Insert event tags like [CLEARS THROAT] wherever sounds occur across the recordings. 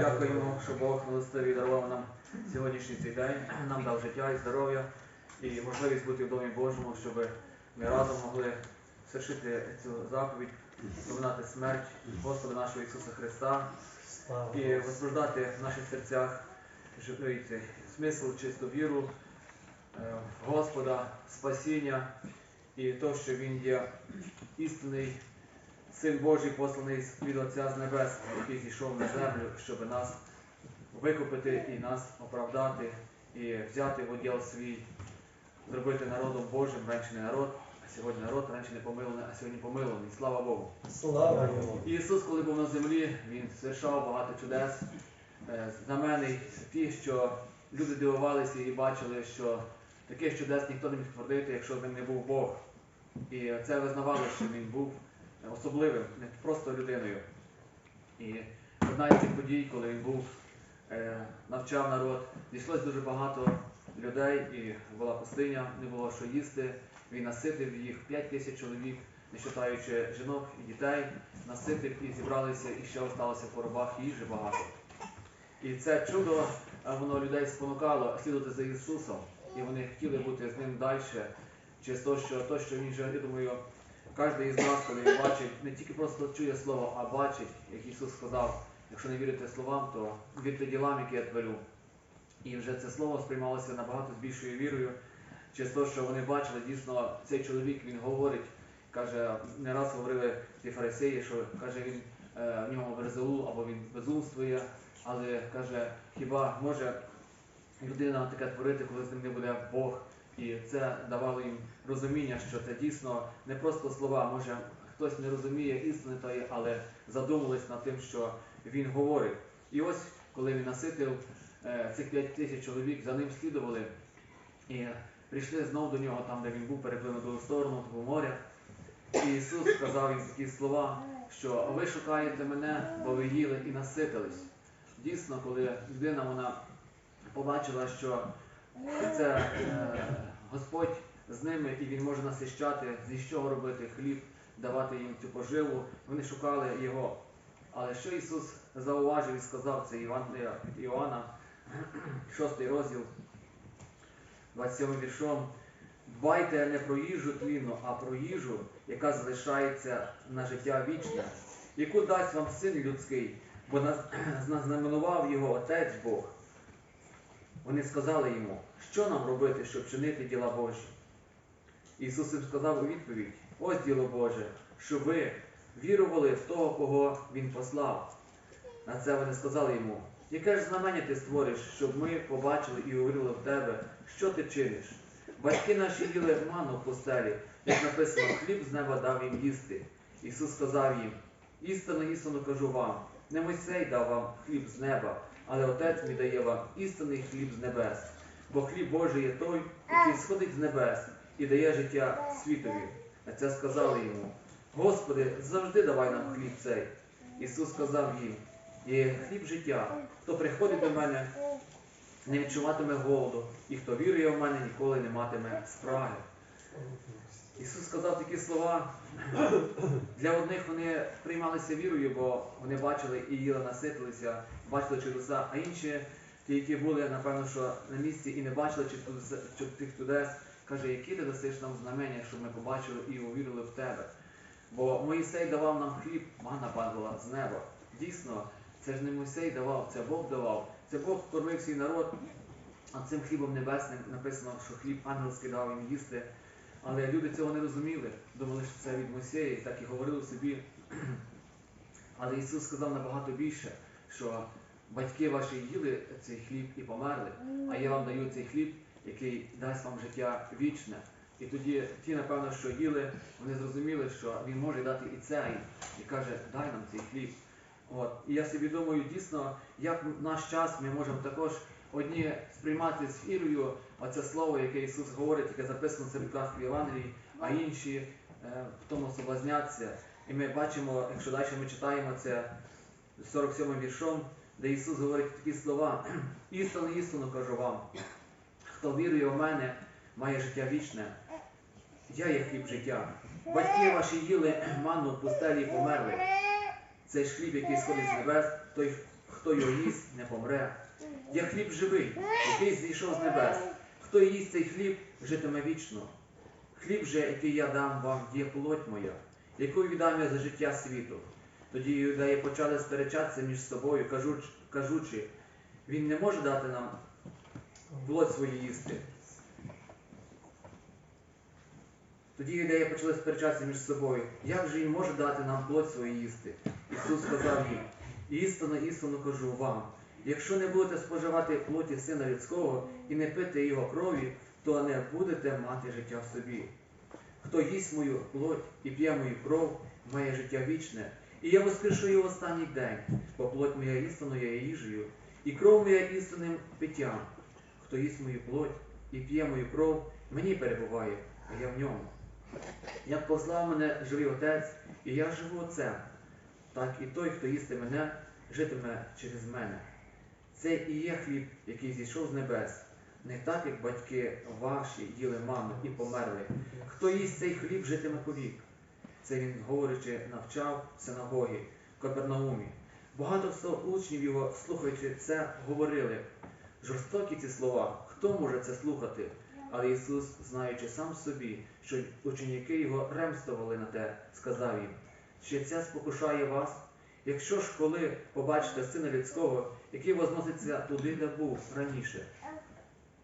Дякуємо, що Бог милостивий дарував нам сьогоднішній цей день, нам дав життя і здоров'я і можливість бути в домі Божому, щоб ми разом могли совершити цю заповідь, споминати смерть Господа нашого Ісуса Христа і возбуждати в наших серцях живий цей смисл, чисту віру е, в Господа, спасіння і то, що Він є істинний Син Божий, посланий від Отця з Небес, який зійшов на землю, щоб нас викупити і нас оправдати, і взяти в уділ свій, зробити народом Божим, раніше не народ, а сьогодні народ, раніше не помилений, а сьогодні помилений. Слава Богу. Слава. І Ісус, коли був на землі, Він совершав багато чудес, е, знамени, ті, що люди дивувалися і бачили, що таких чудес ніхто не міг творити, якщо б ним не був Бог. І це визнавали, що він був особливим, не просто людиною. І одна із цих подій, коли він був, е, навчав народ, зійшлось дуже багато людей, і була пустиня, не було що їсти. Він наситив їх 5 тисяч чоловік, не вважаючи жінок і дітей, наситив і зібралися, і ще осталося в коробах їжі багато. І це чудо, е, воно людей спонукало слідувати за Ісусом, і вони хотіли бути з ним далі, через те, що то, що він же, я думаю, кожен із нас, коли бачить, не тільки просто чує слово, а бачить, як Ісус сказав, якщо не вірите словам, то вірте ділам, які я творю. І вже це слово сприймалося набагато з більшою вірою, через те, що вони бачили, дійсно, цей чоловік він говорить, каже, не раз говорили ті фарисеї, що каже він е, в нього Верзеул або він безумствує, але каже, хіба може людина таке творити, коли з ним не буде Бог? І це давало їм розуміння, що це дійсно не просто слова. Може хтось не розуміє істини тої, але задумались над тим, що він говорить. І ось, коли він наситив е, цих п'ять тисяч чоловік, за ним слідували і прийшли знов до нього, там, де він був, переплив на другу сторону, в моря. І Ісус сказав їм такі слова, що ви шукаєте мене, бо ви їли і наситились. Дійсно, коли людина вона побачила, що це е, Господь з ними і Він може насищати, зі чого робити хліб, давати їм цю поживу, вони шукали його. Але що Ісус зауважив і сказав, це Євангелія від Іоанна, 6 розділ, 27 віршом. Дбайте не про їжу тлінну, а про їжу, яка залишається на життя вічне, яку дасть вам син людський, бо нас- [CLEARS THROAT] знаменував його Отець Бог. Вони сказали йому, що нам робити, щоб чинити діла Божі? Ісус їм сказав у відповідь: ось діло Боже, що ви вірували в того, кого Він послав. На це вони сказали йому, яке ж знамення ти створиш, щоб ми побачили і увірили в тебе, що ти чиниш? Батьки наші їли ману в постелі, як написано, хліб з неба дав їм їсти. Ісус сказав їм, істинно, істинно кажу вам, не Мойсей дав вам хліб з неба, але Отець мій дає вам істинний хліб з небес. Бо хліб Божий є той, який сходить з небес і дає життя світові. На це сказали йому, Господи, завжди давай нам хліб цей. Ісус сказав їм, є хліб життя, хто приходить до мене, не відчуватиме голоду, і хто вірує в мене, ніколи не матиме спраги. Ісус сказав такі слова. Для одних вони приймалися вірою, бо вони бачили і їли, наситилися, бачили чудеса, а інші, ті, які були, напевно, що на місці і не бачили чи тих чудес, каже, які ти дасиш нам знамення, щоб ми побачили і увірили в тебе. Бо Моїсей давав нам хліб, мана падала з неба. Дійсно, це ж не Мойсей давав, це Бог давав. Це Бог кормив свій народ, а цим хлібом небесним написано, що хліб ангельський дав їм їсти. Але люди цього не розуміли, думали, що це від Мойсея, і так і говорили собі. [CLEARS THROAT] Але Ісус сказав набагато більше, що батьки ваші їли цей хліб і померли, а я вам даю цей хліб, який дасть вам життя вічне. І тоді ті, напевно, що їли, вони зрозуміли, що він може дати і це. І каже, дай нам цей хліб. От. І я собі думаю, дійсно, як в наш час ми можемо також одні сприймати з вірою оце слово, яке Ісус говорить, яке записано в в Євангелії, а інші е, в тому соблазняться. І ми бачимо, якщо далі ми читаємо це 47 віршом, де Ісус говорить такі слова: істинно, істинно кажу вам, хто вірує в мене, має життя вічне. Я є хліб життя. Батьки ваші їли манну в пустелі і померли. Цей ж хліб, який сходить з небес, той, хто його їсть, не помре. Я хліб живий, який зійшов з небес. Хто їсть цей хліб, житиме вічно. Хліб же, який я дам вам, є плоть моя, яку віддам я за життя світу. Тоді юдеї почали сперечатися між собою, кажучи, він не може дати нам плоть свою їсти. Тоді юдеї почали сперечатися між собою, як же він може дати нам плоть свою їсти? Ісус сказав їм, істинно, істинно кажу вам, якщо не будете споживати плоті сина людського і не пити його крові, то не будете мати життя в собі. Хто їсть мою плоть і п'є мою кров, має життя вічне, і я воскрешу його останній день, бо плоть моя істинно є їжею, і кров моя істинним питтям. Хто їсть мою плоть і п'є мою кров, мені перебуває, а я в ньому. Як послав мене живий отець, і я живу отцем, так і той, хто їсти мене, житиме через мене. Це і є хліб, який зійшов з небес, не так, як батьки ваші їли ману і померли. Хто їсть цей хліб, житиме повік. Це він, говорячи, навчав в синагогі в Капернаумі. Багато учнів його, слухаючи це, говорили. Жорстокі ці слова, хто може це слухати? Але Ісус, знаючи сам собі, що ученики його ремствували на те, сказав їм, чи це спокушає вас? Якщо ж коли побачите сина людського, який возноситься туди, де був раніше,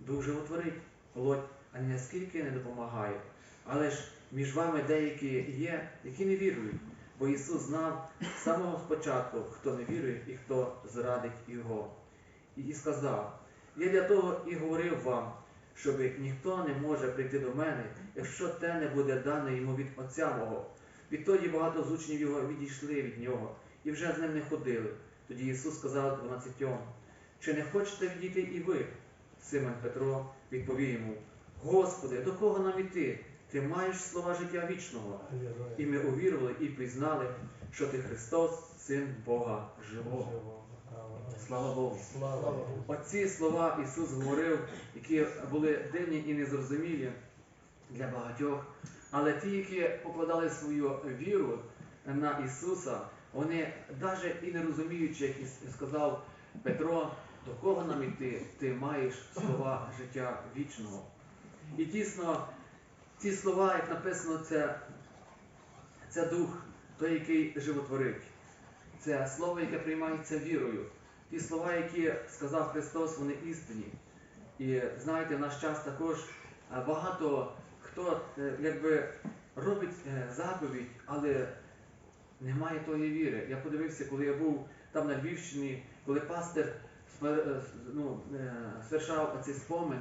дух животворить плоть, а наскільки не допомагає. Але ж між вами деякі є, які не вірують, бо Ісус знав з самого спочатку, хто не вірує і хто зрадить Його. І сказав, я для того і говорив вам, щоб ніхто не може прийти до мене, якщо те не буде дане йому від Отця мого. Відтоді багато з учнів його відійшли від нього і вже з ним не ходили. Тоді Ісус сказав дванадцятьом, чи не хочете відійти і ви? Симон Петро відповів йому, Господи, до кого нам іти? Ти маєш слова життя вічного. І ми увірували і пізнали, що ти Христос, Син Бога живого. Слава Богу. Слава Богу. Оці слова Ісус говорив, які були дивні і незрозумілі для багатьох. Але ті, які покладали свою віру на Ісуса, вони навіть і не розуміючи, як і сказав Петро, до кого нам іти, ти маєш слова життя вічного. І дійсно, ці слова, як написано, це, це дух, той, який животворить. Це слово, яке приймається вірою. Ті слова, які сказав Христос, вони істинні. І знаєте, в наш час також е, багато хто е, якби робить е, заповідь, але немає тої віри. Я подивився, коли я був там на Львівщині, коли пастир е, ну, е, свершав цей спомин,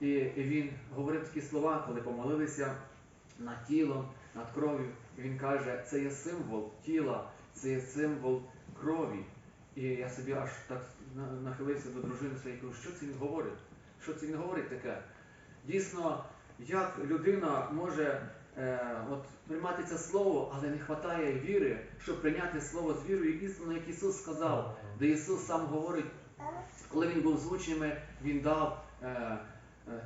і, він говорив такі слова, коли помолилися над тілом, над кров'ю. Він каже, це є символ тіла, це є символ крові. І я собі аж так нахилився до дружини своєї, кажу, що це він говорить? Що це він говорить таке? Дійсно, як людина може от, приймати це слово, але не вистачає віри, щоб прийняти слово з вірою істину, як Ісус сказав, де Ісус сам говорить, коли він був з учнями, він дав е, е,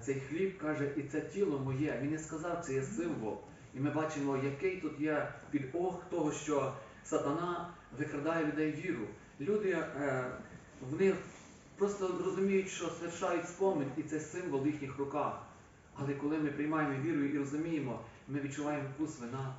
цей хліб, каже, і це тіло моє. Він не сказав, це є символ. І ми бачимо, який тут є підох того, що сатана викрадає людей віру. Люди е, вони просто розуміють, що совершають спомин, і це символ в їхніх руках. Але коли ми приймаємо віру і розуміємо, ми відчуваємо вкус вина,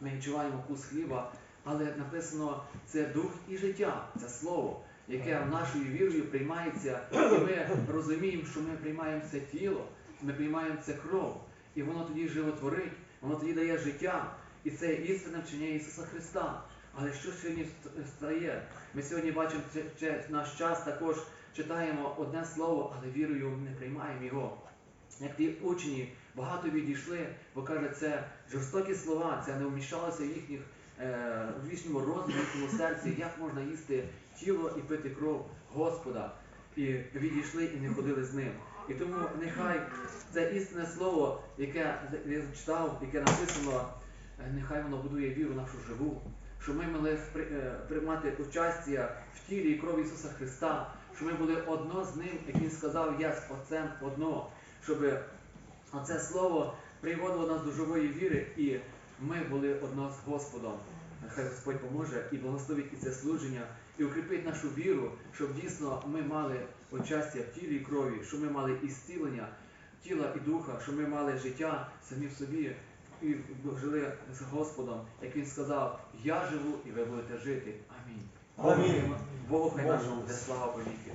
ми відчуваємо вкус хліба, але написано це дух і життя, це слово, яке нашою вірою приймається, [CLEARS THROAT] і ми розуміємо, що ми приймаємо це тіло, ми приймаємо це кров, і воно тоді животворить, воно тоді дає життя. І це істинне вчення Ісуса Христа. Але що сьогодні стає? Ми сьогодні бачимо наш час також читаємо одне слово, але вірою не приймаємо його. Як ті учні багато відійшли, бо каже, це жорстокі слова, це не вміщалося в їхніх, е, в їхньому розумі, в їхньому серці, як можна їсти тіло і пити кров Господа. І відійшли і не ходили з ним. І тому нехай це істинне слово, яке я читав, яке написано, е, нехай воно будує віру нашу живу, щоб ми могли е, приймати участя в тілі і крові Ісуса Христа, щоб ми були одно з Ним, як Він сказав, я з Отцем одно, щоб оце слово приводило нас до живої віри, і ми були одно з Господом. Нехай Господь поможе і благословить і це служення, і укріпить нашу віру, щоб дійсно ми мали участя в тілі і крові, щоб ми мали ісцілення тіла і духа, щоб ми мали життя самі в собі і жили з Господом, як він сказав, я живу і ви будете жити. Амінь. Амінь. Богу хай нашому буде слава повіки.